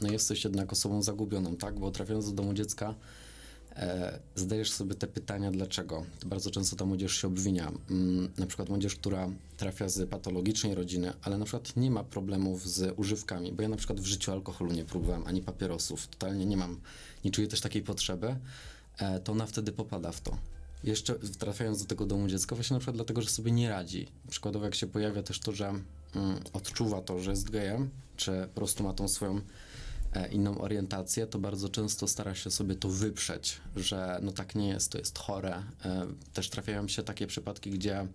no jesteś jednak osobą zagubioną, tak? Bo trafiając do domu dziecka, e, sobie te pytania, dlaczego. Bardzo często ta młodzież się obwinia. Mm, na przykład młodzież, która trafia z patologicznej rodziny, ale na przykład nie ma problemów z używkami, bo ja na przykład w życiu alkoholu nie próbowałem, ani papierosów, totalnie nie mam, nie czuję też takiej potrzeby, e, to ona wtedy popada w to. Jeszcze trafiając do tego domu dziecka, właśnie na przykład dlatego, że sobie nie radzi. Przykładowo jak się pojawia też to, że mm, odczuwa to, że jest gejem, czy po prostu ma tą swoją inną orientację, to bardzo często stara się sobie to wyprzeć, że no tak nie jest, to jest chore. E, Też trafiają się takie przypadki, gdzie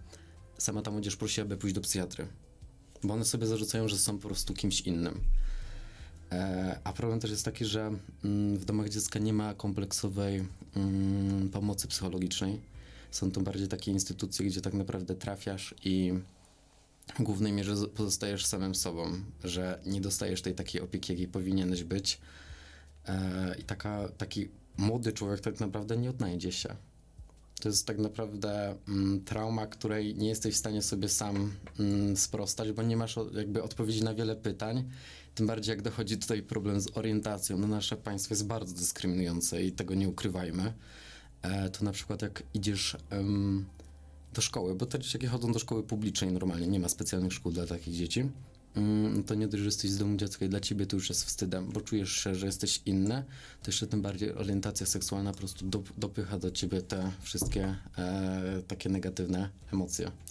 sama ta młodzież prosi, aby pójść do psychiatry, bo one sobie zarzucają, że są po prostu kimś innym. E, A problem też jest taki, że mm, w domach dziecka nie ma kompleksowej mm, pomocy psychologicznej. Są to bardziej takie instytucje, gdzie tak naprawdę trafiasz i w głównej mierze pozostajesz samym sobą, że nie dostajesz tej takiej opieki, jakiej powinieneś być. E, I taka, taki młody człowiek tak naprawdę nie odnajdzie się. To jest tak naprawdę mm, trauma, której nie jesteś w stanie sobie sam mm, sprostać, bo nie masz o- jakby odpowiedzi na wiele pytań. Tym bardziej jak dochodzi tutaj problem z orientacją. No nasze państwo jest bardzo dyskryminujące i tego nie ukrywajmy. E, to na przykład jak idziesz do szkoły, bo te dzieciaki chodzą do szkoły publicznej normalnie, nie ma specjalnych szkół dla takich dzieci. Mm, to nie dość, że jesteś z domu dziecka i dla ciebie to już jest wstydem, bo czujesz się, że jesteś inny, to jeszcze tym bardziej orientacja seksualna po prostu dop- dopycha do ciebie te wszystkie e, takie negatywne emocje.